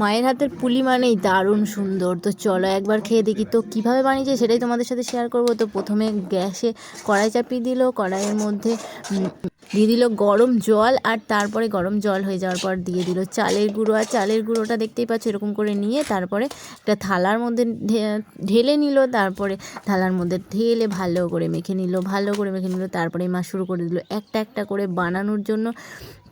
মায়ের হাতের পুলি মানেই দারুণ সুন্দর। তো চলো একবার খেয়ে দেখি তো কীভাবে বানিয়েছে সেটাই তোমাদের সাথে শেয়ার করব। তো প্রথমে গ্যাসে কড়াই চাপিয়ে দিল, কড়াইয়ের মধ্যে দিয়ে দিল গরম জল আর তারপরে গরম জল হয়ে যাওয়ার পর দিয়ে দিল চালের গুঁড়ো। আর চালের গুঁড়োটা দেখতেই পাচ্ছ এরকম করে নিয়ে তারপরে একটা থালার মধ্যে ঢেলে নিল, তারপরে থালার মধ্যে ঢেলে ভালো করে মেখে নিল, ভালো করে মেখে নিল, তারপরে মা শুরু করে দিল একটা একটা করে বানানোর জন্য।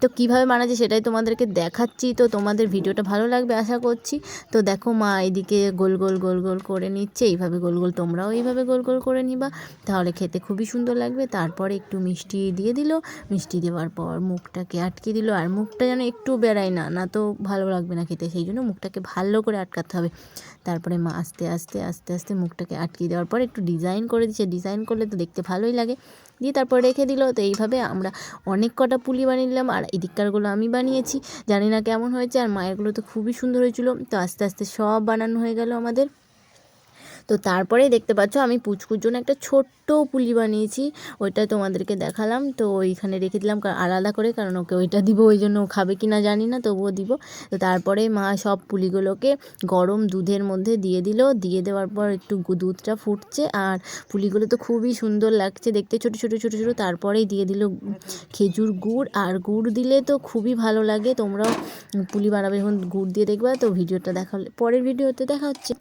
তো কীভাবে বানাচ্ছে সেটাই তোমাদেরকে দেখাচ্ছি। তো তোমাদের ভিডিওটা ভালো লাগবে আশা করছি। তো দেখো মা এদিকে গোল গোল গোল গোল করে নিচ্ছে। এইভাবে গোল গোল তোমরাও এইভাবে গোল গোল করে নিবা। তাহলে খেতে খুবই সুন্দর লাগবে। তারপরে একটু মিষ্টি দিয়ে দিল। মিষ্টি দেওয়ার পর মুখটাকে আটকে দিল। আর মুখটা যেন একটু বেড়ায় না না তো ভালো লাগবে না খেতে। সেই জন্য মুখটাকে ভালো করে আটকাতে হবে। তারপরে মা আস্তে আস্তে আস্তে আস্তে মুখটাকে আটকে দেওয়ার পর একটু ডিজাইন করে দিচ্ছে। ডিজাইন করলে তো দেখতে ভালোই লাগে। দিয়ে তারপর রেখে দিল। তো এইভাবে আমরা অনেক কটা পুলি বানিয়ে নিলাম। আর এদিককারগুলো আমি বানিয়েছি। জানি না কেমন হয়েছে, আর মায়েরগুলো তো খুবই সুন্দর হয়েছিলো। তো আস্তে আস্তে সব বানানো হয়ে গেল আমাদের। তো তারপরে দেখতে পাচ্ছ আমি পুচকুর জন্য একটা ছোট্ট পুলি বানিয়েছি, ওইটা তোমাদেরকে দেখালাম। তো ওইখানে রেখে দিলাম আলাদা করে, কারণ ওকে ওইটা দিব, ওই জন্য ও খাবে কি না জানি না, তবুও দিব। তো তারপরে মা সব পুলিগুলোকে গরম দুধের মধ্যে দিয়ে দিল। দিয়ে দেওয়ার পর একটু দুধটা ফুটছে, আর পুলিগুলো তো খুবই সুন্দর লাগছে দেখতে, ছোটো ছোটো ছোটো ছোটো। তারপরেই দিয়ে দিল খেজুর গুড়, আর গুড় দিলে তো খুবই ভালো লাগে। তোমরাও পুলি বানাবে যখন গুড় দিয়ে দেখবা। তো ভিডিওটা দেখা পরের ভিডিওতে দেখা হচ্ছে।